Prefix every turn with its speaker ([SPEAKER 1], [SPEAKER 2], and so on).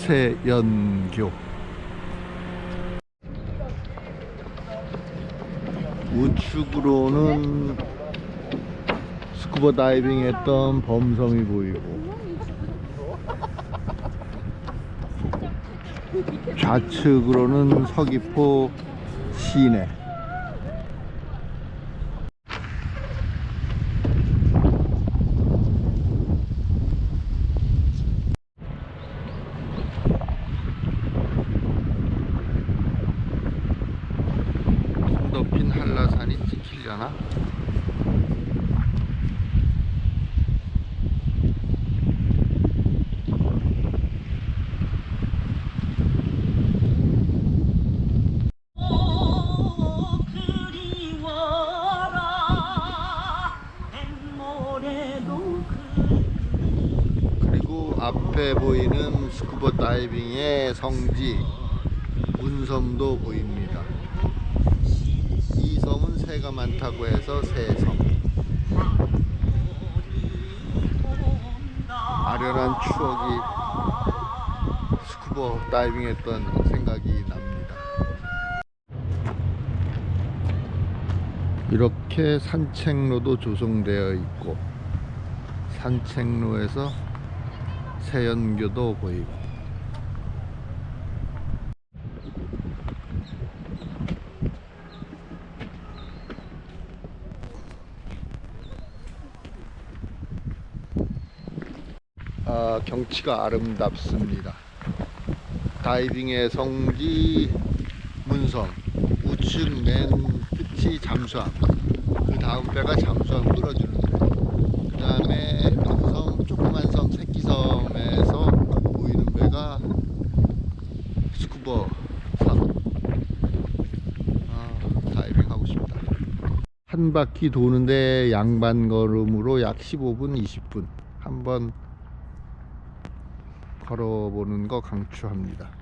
[SPEAKER 1] 세연교. 우측으로는 스쿠버 다이빙 했던 범섬이 보이고 좌측으로는 서귀포 시내 한라산이 찍히려나? 그리고 앞에 보이는 스쿠버 다이빙의 성지 문섬도 보입니다. 새가 많다고 해서 새섬. 아련한 추억이 스쿠버 다이빙했던 생각이 납니다. 이렇게 산책로도 조성되어 있고 산책로에서 세연교도 보이고 아, 경치가 아름답습니다. 다이빙의 성지 문섬 우측 맨 끝이 잠수함. 그 다음 배가 잠수함 끌어주는데 그 다음에 문섬 조그만 섬 새끼섬에서 보이는 배가 스쿠버 섬. 아, 다이빙 하고 싶다. 한 바퀴 도는데 양반 걸음으로 약 15분 20분. 한번 걸어보는 거 강추합니다